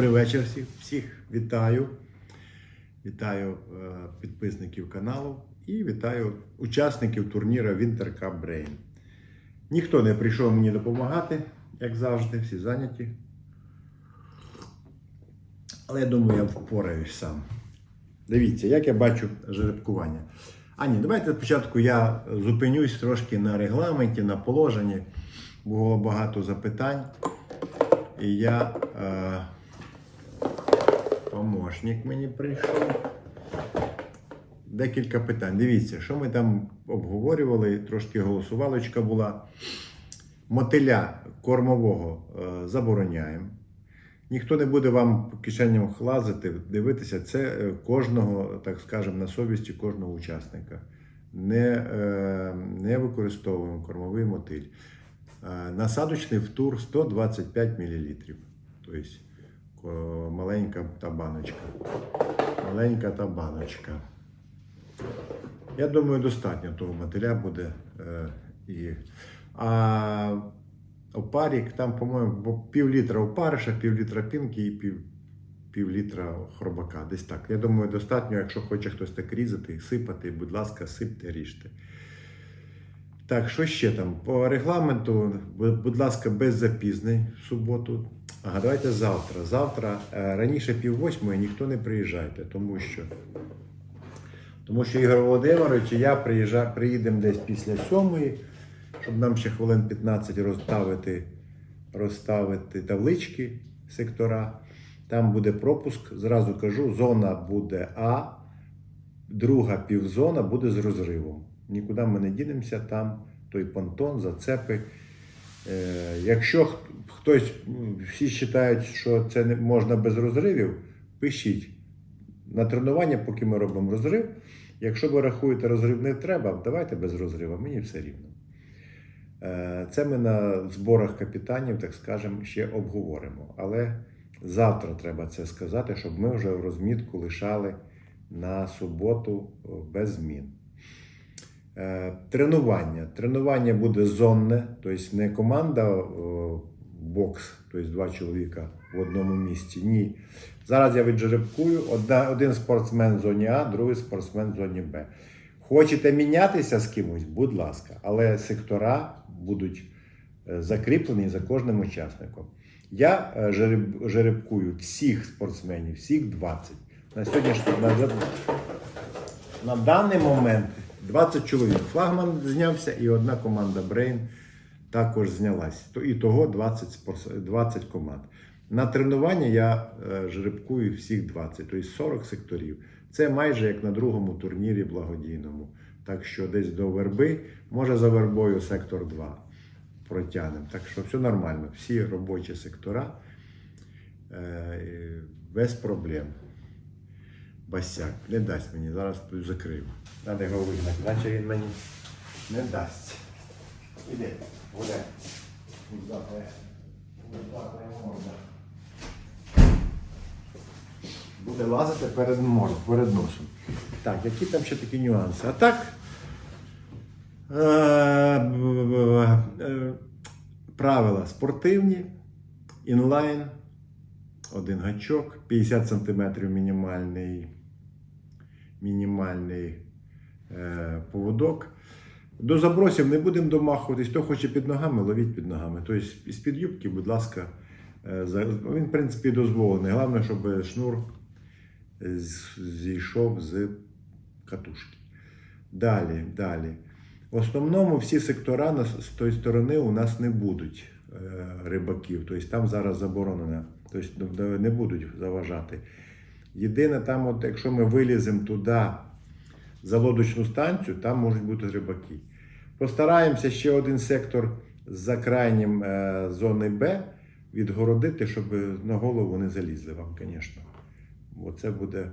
Добрий вечір всіх. Всіх вітаю. Вітаю е, підписників каналу і вітаю учасників турніру Winter Cup Brain. Ніхто не прийшов мені допомагати, як завжди, всі зайняті. Але я думаю, я впораюсь сам. Дивіться, як я бачу жеребкування. А ні, давайте спочатку я зупинюсь трошки на регламенті, на положенні. Було багато запитань. І я. Е, помощник мені прийшов. Декілька питань. Дивіться, що ми там обговорювали, трошки голосувалочка була. Мотиля кормового е, забороняємо. Ніхто не буде вам по кишеням лазити, дивитися. Це е, кожного, так скажемо, на совісті кожного учасника. Не, е, не використовуємо кормовий мотиль. Насадочний втур 125 мл. Тобто маленька та баночка. Маленька та баночка. Я думаю, достатньо того мотиля буде. Е, і... А опарік, там, по-моєму, пів літра опариша, пів літра пінки і пів, пів літра хробака. Десь так. Я думаю, достатньо, якщо хоче хтось так різати, сипати, будь ласка, сипте, ріжте. Так, що ще там? По регламенту, будь ласка, без запізнень в суботу. Ага, давайте завтра. Завтра е, раніше пів восьмої ніхто не приїжджайте, тому що. Тому що Ігор Володимирович і я приїжджа, приїдемо десь після сьомої, щоб нам ще хвилин 15 розставити, розставити таблички сектора. Там буде пропуск. Зразу кажу, зона буде А, друга півзона буде з розривом. Нікуди ми не дінемося, там той понтон, зацепи. Е, якщо хтось, всі вважають, що це можна без розривів, пишіть на тренування, поки ми робимо розрив. Якщо ви рахуєте, розрив не треба, давайте без розриву, мені все рівно. Е, Це ми на зборах капітанів, так скажемо, ще обговоримо. Але завтра треба це сказати, щоб ми вже розмітку лишали на суботу без змін. Е, Тренування. Тренування буде зонне, тобто не команда бокс, тобто два чоловіка в одному місці. Ні. Зараз я віджеребкую. Один спортсмен в зоні А, другий спортсмен в зоні Б. Хочете мінятися з кимось, будь ласка, але сектора будуть е, закріплені за кожним учасником. Я е, жереб- жеребкую всіх спортсменів, всіх 20. На сьогоднішній на, на даний момент 20 чоловік. Флагман знявся і одна команда Brain також знялась. І того 20, 20 команд. На тренування я е, жеребкую всіх 20, тобто 40 секторів. Це майже як на другому турнірі благодійному. Так що десь до верби, може за вербою сектор 2 протягнемо. Так що все нормально. Всі робочі сектора е, без проблем. Басяк не дасть мені, зараз закрив. Треба його вигнати, наче він мені не дасть. Іде, гуляй. Буде лазити перед мордом, перед носом. Так, які там ще такі нюанси? А так. е, е, Правила спортивні, інлайн, один гачок, 50 см мінімальний, мінімальний е, поводок. До забросів не будемо домахуватись. Хто хоче під ногами, ловіть під ногами. Тобто з-під юбки, будь ласка, е, він, в принципі, дозволений. Головне, щоб шнур зійшов з катушки. Далі, далі. В основному всі сектора з тої сторони у нас не будуть е, рибаків. Тобто там зараз заборонено. Тобто не будуть заважати. Єдине, там, от, якщо ми виліземо туди за лодочну станцію, там можуть бути рибаки. Постараємося ще один сектор за крайнім е, зони Б відгородити, щоб на голову не залізли вам, звісно. Бо це буде,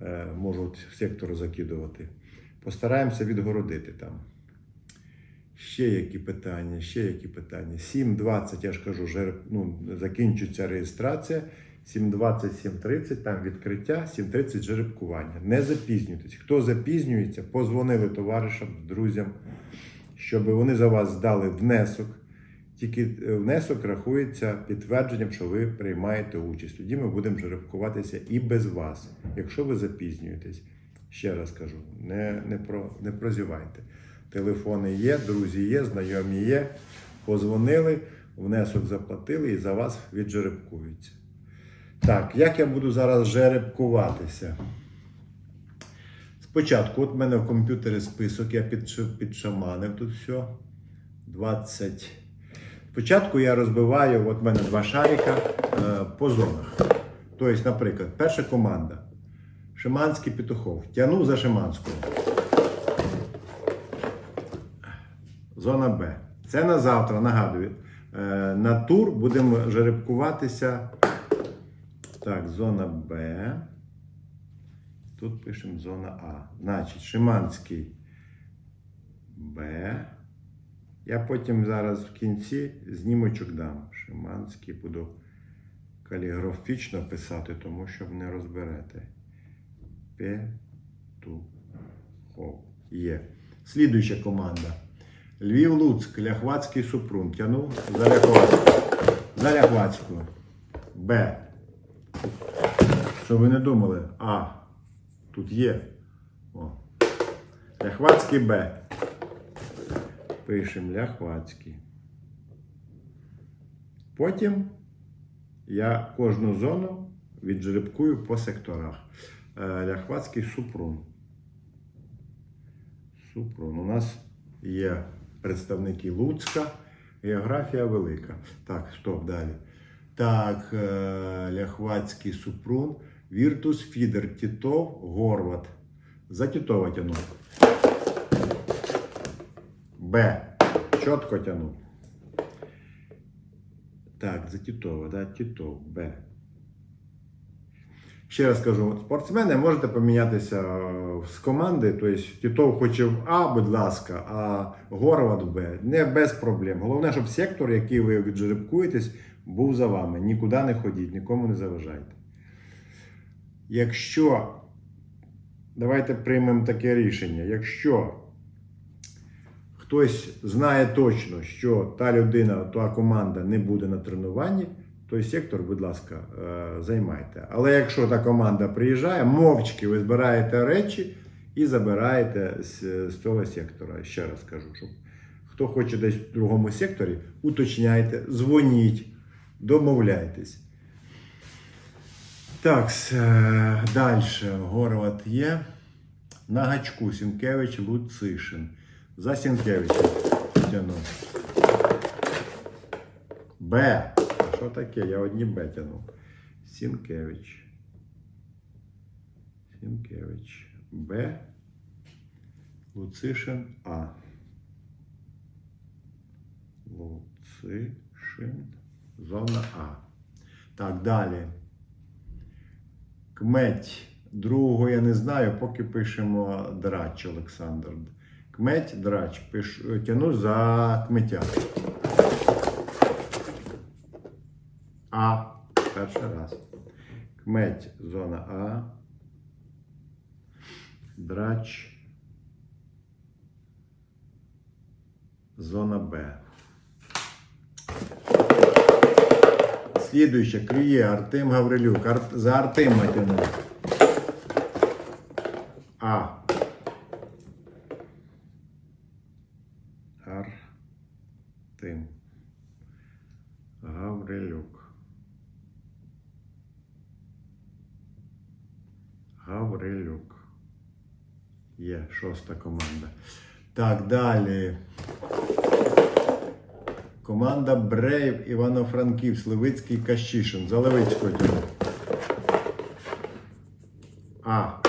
е, можуть сектор закидувати. Постараємося відгородити там. Ще які питання, ще які питання. 7.20, я ж кажу, жер- ну, закінчується реєстрація. 7.20, 7.30, там відкриття, 7.30 жеребкування. Не запізнюйтесь. Хто запізнюється, позвонили товаришам, друзям, щоб вони за вас здали внесок. Тільки е, внесок рахується підтвердженням, що ви приймаєте участь. Тоді ми будемо жеребкуватися і без вас, якщо ви запізнюєтесь. Ще раз кажу, не, не, про, не прозівайте. Телефони є, друзі є, знайомі є. Позвонили, внесок заплатили і за вас віджеребкуються. Так, як я буду зараз жеребкуватися? Спочатку, от в мене в комп'ютері список, я підшаманив тут все. 20. Спочатку я розбиваю, от в мене два шарика е, по зонах. Тобто, наприклад, перша команда. Шиманський Петухов. Тяну за Шиманського. Зона Б. Це на завтра, нагадую. Е, на тур будемо жеребкуватися. Так, зона Б. Тут пишемо зона А. Значить, Шиманський Б. Я потім зараз в кінці знімочок дам. Шиманський буду каліграфічно писати, тому що не розберете. Петухов. Є. Слідуюча команда. Львів Луцьк, Ляхвацький Супрун. Тянув за Ляхвацьку. За Ляхвацьку. Б. Щоб ви не думали. А. Тут є. О. Ляхвацький Б. Пишемо Ляхвацький. Потім я кожну зону віджеребкую по секторах. Е, Ляхвацький Супрун. Супрун. У нас є представники Луцька. Географія велика. Так, стоп, далі. Так, е, Ляхвацький Супрун. Віртус, Фідер, Тітов, Горват. За Тітова тяну. Б. Чітко тяну. Так, за Тітова, да? Тітов, Б. Ще раз кажу, спортсмени можете помінятися е, з команди. Тобто Тітов хоче в А, будь ласка, а Горват в Б. Не без проблем. Головне, щоб сектор, який ви віджеребкуєтесь, був за вами. Нікуди не ходіть, нікому не заважайте. Якщо давайте приймемо таке рішення. Якщо хтось знає точно, що та людина, та команда не буде на тренуванні, той сектор, будь ласка, е, займайте. Але якщо та команда приїжджає, мовчки ви збираєте речі і забираєте з, цього сектора. Ще раз кажу, щоб хто хоче десь в другому секторі, уточняйте, дзвоніть, домовляйтесь. Так, далі. Горват є. На гачку Сінкевич Луцишин. За Сінкевичем тянув. Б. А Що таке? Я одні Б тянув. Сінкевич. Сінкевич. Б. Луцишин А. Луцишин. Зона А. Так, далі. Кметь. Другого я не знаю, поки пишемо драч Олександр. Кметь, драч. Пиш, тяну за кметя. А. Перший раз. Кметь, зона А. Драч. Зона Б. Слідуюче, клює Артем Гаврилюк. Ар... За Артема тяну. А. Артем. Гаврилюк. Гаврилюк. Є шоста команда. Так, далі. Команда Брейв Івано-Франків, Сливицький Кащишин. За Левицькою. А.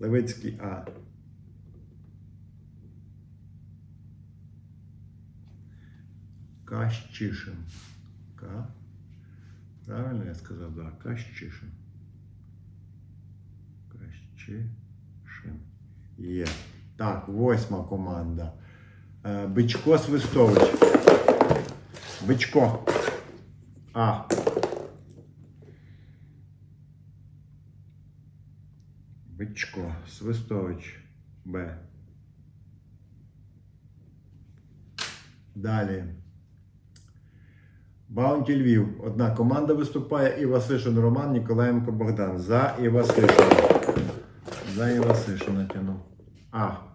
Левицький А. Кащишин. К. Правильно я сказав? Да, Кащишин. Кащишин. Є. Так, восьма команда. Е, Бичко Свистович. Бичко. А. Бичко. Свистович. Б. Далі. Баунті Львів. Одна команда виступає. Івасишин Роман, Ніколаєнко Богдан. За Івасишин. За Івасишин натягнув. А.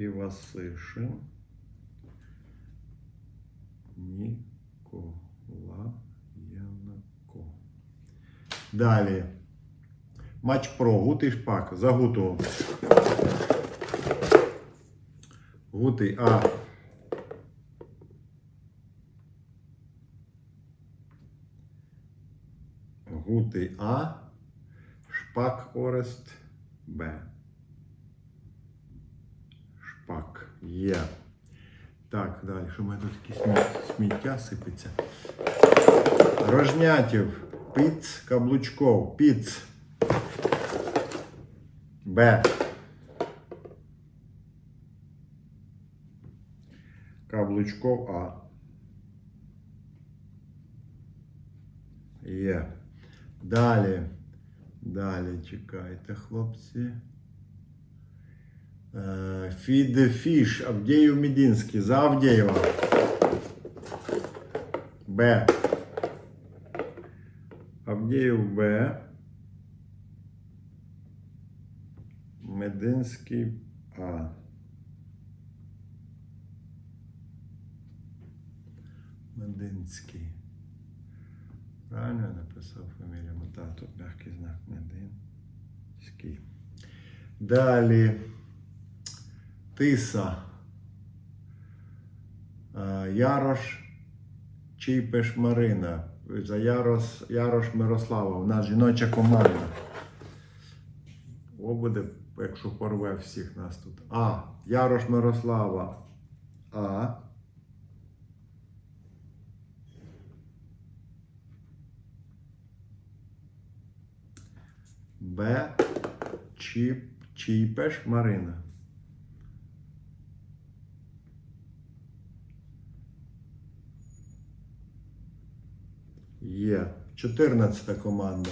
Івасишин. Ніколаєнко. Далі. Матч про Гутий Шпак. За Гуту. Гутий А. Гутий А. Шпак Орест Б. Шпак. Є. Так, далі. Що в мене тут сміття, сміття сипеться? Рожнятів. Піц Каблучков. Піц. Б. Каблучков А. Є. Далі. Далі чекайте, хлопці. Е, Фід Фіш. Авдєєв Мідінський. За Авдєєва. Б. Авдєєв Б. Мединський А. Мединський. Правильно я написав фамілію? Так, тут знак Мединський. Далі. Тиса. Е, Ярош Чіпеш Марина. За Ярос, Ярош Мирослава. У нас жіноча команда. О, буде, якщо порве всіх нас тут. А. Ярош Мирослава. А. Б. Чіп, Чіпеш Марина. Є. 14 команда.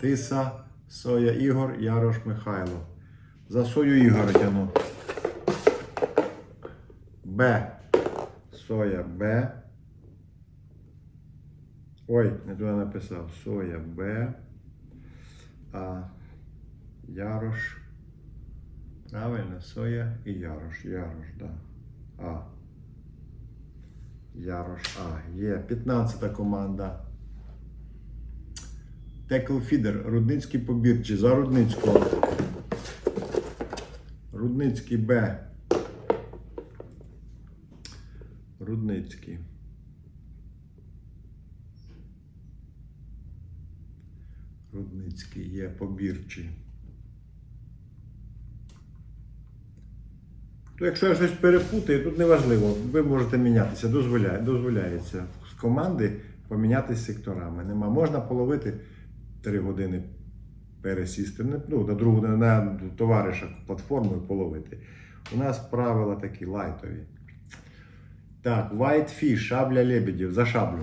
Тиса, Соя Ігор, Ярош Михайло. За Сою Ігор тяну. Б. Соя Б. Ой, не туди написав. Соя Б. А Ярош. Правильно, Соя і Ярош. Ярош, да. А. Ярош А. Є. 15 команда. Текл Фідер. Рудницький побірчий. За Рудницького. Рудницький Б. Рудницький. Рудницький є побірчий. То якщо я щось перепутаю, тут неважливо, ви можете мінятися, дозволяє, дозволяється з команди помінятися секторами. Нема. Можна половити 3 години пересісти, ну, на другу на товариша платформу і половити. У нас правила такі лайтові. Так, Whitefish, шабля лебедів, за шаблю.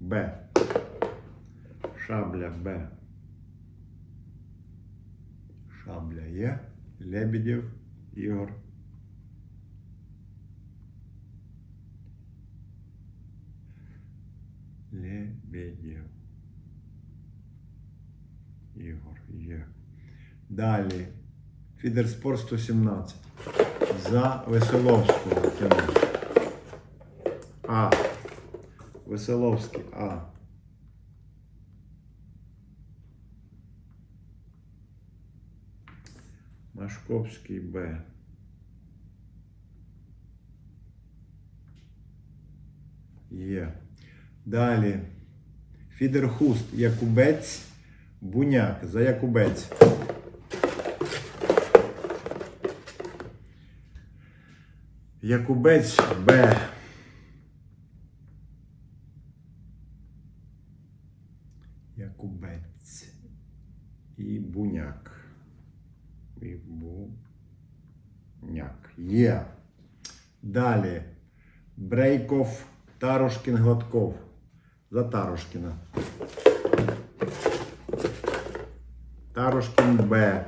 Б. Шабля Б. Шабля є. Лебедєв Ігор. Лебедєв. Ігор є. Далі. Фідерспорт 117. За Веселовського тягнув. А. Веселовський А. Машковський Б. Є. Далі. Фідерхуст Якубець Буняк. За Якубець. Якубець Б. Якубець. І Буняк. І Буняк. Є. Далі. Брейков Тарошкін Гладков за Тарушкіна. Тарушкін Б.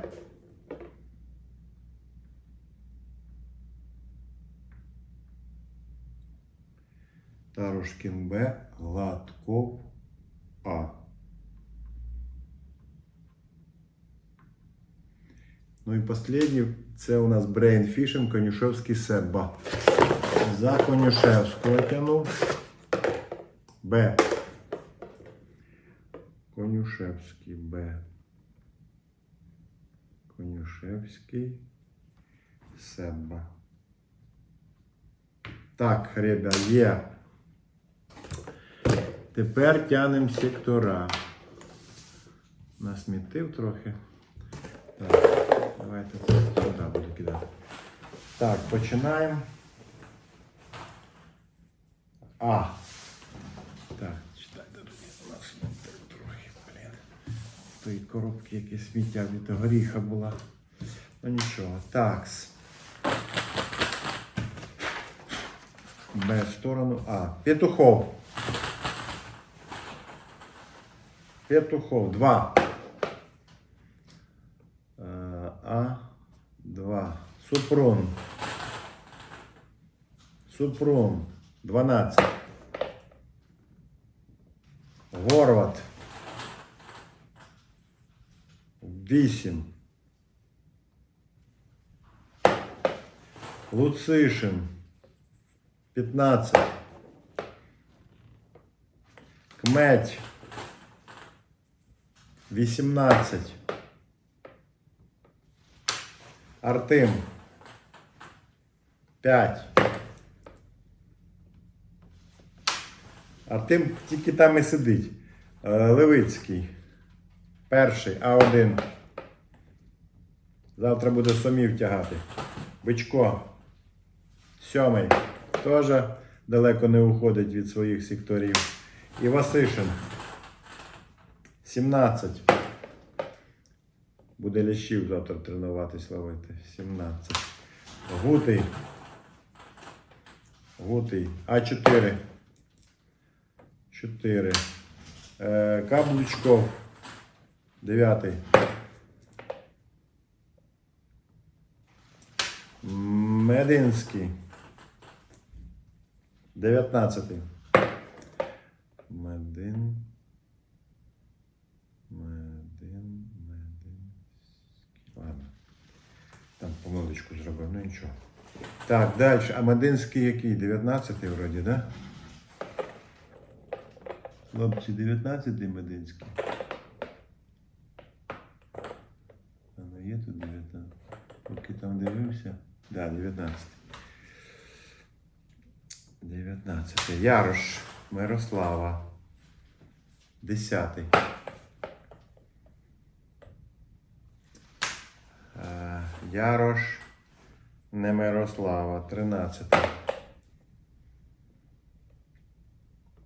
Тарушкін Б, Гладков А. Ну і останній це у нас Брейнфішинг Конюшевський Себа. За Конюшевського тяну Б. Конюшевський Б. Конюшевський Себа. Так, ребят, є. Тепер тянемо сектора. Насмітив трохи. Так, давайте сюди буду кидати. Так, починаємо. А. Так, читайте тут у нас смітив трохи, блін. З тої коробки якесь сміття від горіха була. Ну нічого. Такс. Б сторону А. Петухов. Петухов. Два. Е, А. Два. Супрун. Супрун. 12. Горват. 8. Луцишин. 15. Кметь. 18. Артем. 5. Артем тільки там і сидить. Е, Левицький. Перший А1. Завтра буде сомів тягати. Бичко. Сьомий. Теж далеко не уходить від своїх секторів. І Васишин. 17. Буде лящів завтра тренуватись ловити. 17. Гутий. Гутий. А4. 4. Е, Каблучков. 9. Мединський. 19. Медин. Медин. Медин. Ладно. Там помилочку зробив, ну нічого. Так, далі. А Мединський який? 19-й вроді, да? Хлопці, 19-й Мединський. А ну є тут 19. Поки там дивився. Да, 19. 19. Ярош Мирослава. 10. Е, Ярош не Мирослава. 13.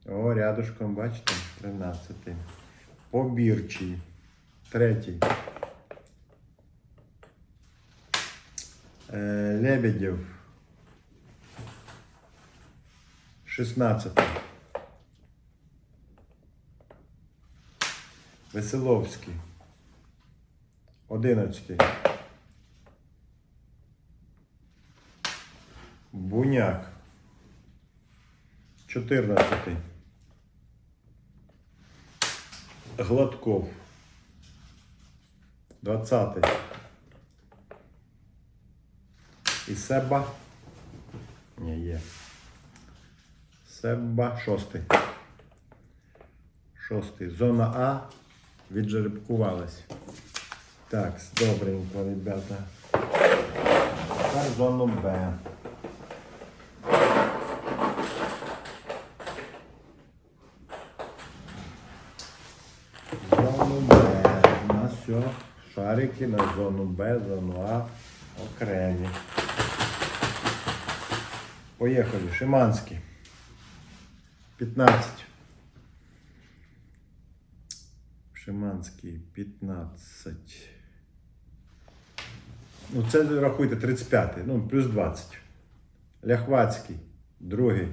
О, рядышком, бачите? 13. Побірчий. Третій. Лебедєв. 16. Веселовський. 11. Буняк. 14. Гладков. 20. І Себа. Ні, є. Себа шостий. Шостий. Зона А віджеребкувалась. Так, добренько, ребята. Тепер зону Б. Зону Б. У нас все. Шарики на зону Б, зону А окремі. Поїхали. Шиманський. 15. Шиманський 15. Ну, це рахуйте 35, ну, плюс 20. Ляхвацький, другий.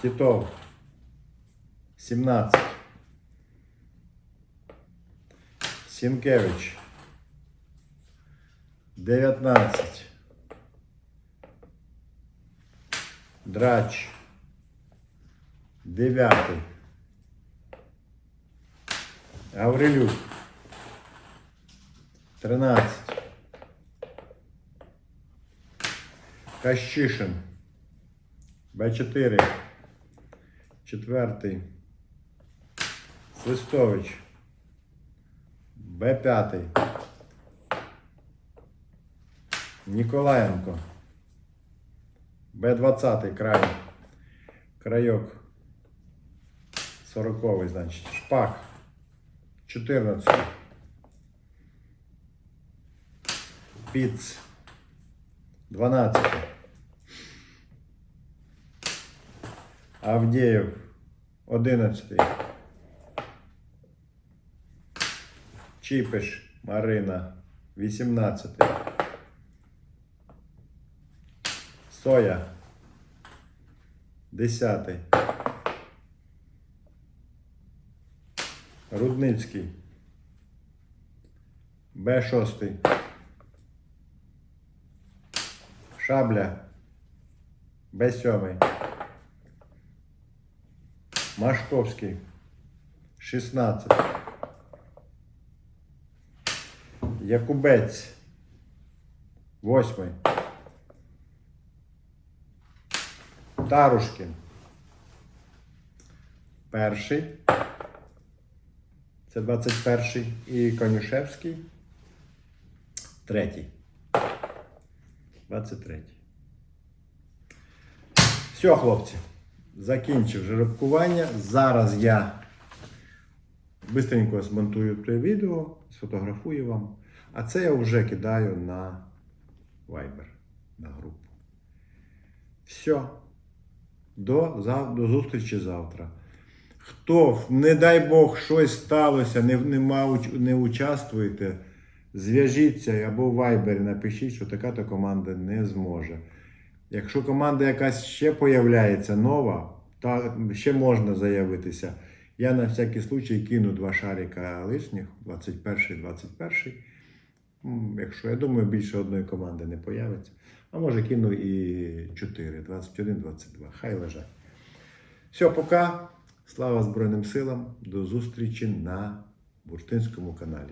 Титов. 17. Сінкевич. 19. Драч. Дев'ятий. Гаврилюк. Тринадцять. Кащишин. Б4. Четвертий. Свистович. Б5. Ніколаєнко. Б20 край. Крайок. Сороковий, значить. Шпак. 14. Піц. 12. Авдєєв. 11. Чіпиш Марина. 18. Соя. 10. Рудницький. Б6. Шабля. Б7. Машковський. 16. Якубець. 8. Тарушкін. Перший. Це 21-й. І Конюшевський. Третій. 23. Все, хлопці. Закінчив жеребкування. Зараз я бистренько змонтую те відео, сфотографую вам. А це я вже кидаю на Viber, на групу. Все. До, зав- до зустрічі завтра. Хто, не дай Бог, щось сталося, не, нема, уч- не участвуєте, зв'яжіться або в Viber напишіть, що така-то команда не зможе. Якщо команда якась ще появляється нова, та ще можна заявитися. Я на всякий случай кину два шарика лишніх, 21-21. М, Якщо я думаю, більше одної команди не появиться. А може кину і 4, 21-22. Хай лежать. Все, пока. Слава Збройним силам. До зустрічі на Бурштинському каналі.